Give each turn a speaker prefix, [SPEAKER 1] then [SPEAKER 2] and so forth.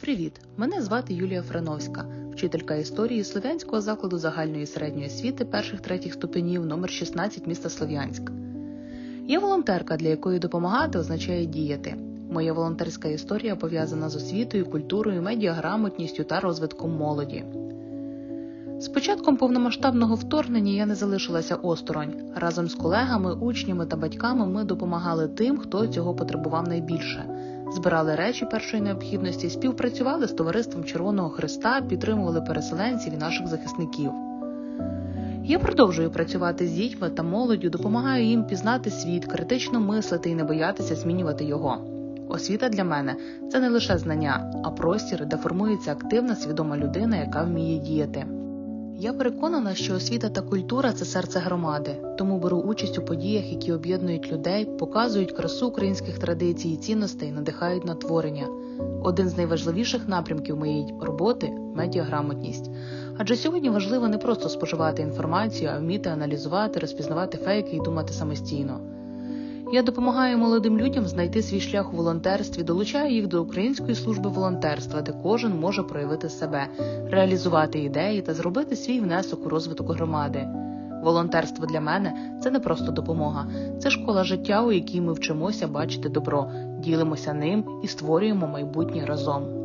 [SPEAKER 1] Привіт! Мене звати Юлія Франовська, вчителька історії Слов'янського закладу загальної середньої освіти перших третіх ступенів номер 16 міста Слов'янськ. Я волонтерка, для якої допомагати означає діяти. Моя волонтерська історія пов'язана з освітою, культурою, медіаграмотністю та розвитком молоді. З початком повномасштабного вторгнення я не залишилася осторонь. Разом з колегами, учнями та батьками ми допомагали тим, хто цього потребував найбільше. Збирали речі першої необхідності, співпрацювали з товариством Червоного Христа, підтримували переселенців і наших захисників. Я продовжую працювати з дітьми та молоддю, допомагаю їм пізнати світ, критично мислити і не боятися змінювати його. Освіта для мене це не лише знання, а простір, де формується активна свідома людина, яка вміє діяти. Я переконана, що освіта та культура це серце громади, тому беру участь у подіях, які об'єднують людей, показують красу українських традицій і цінностей, надихають на творення. Один з найважливіших напрямків моєї роботи медіаграмотність. Адже сьогодні важливо не просто споживати інформацію, а вміти аналізувати, розпізнавати фейки і думати самостійно. Я допомагаю молодим людям знайти свій шлях у волонтерстві, долучаю їх до Української служби волонтерства, де кожен може проявити себе, реалізувати ідеї та зробити свій внесок у розвиток громади. Волонтерство для мене це не просто допомога, це школа життя, у якій ми вчимося бачити добро, ділимося ним і створюємо майбутнє разом.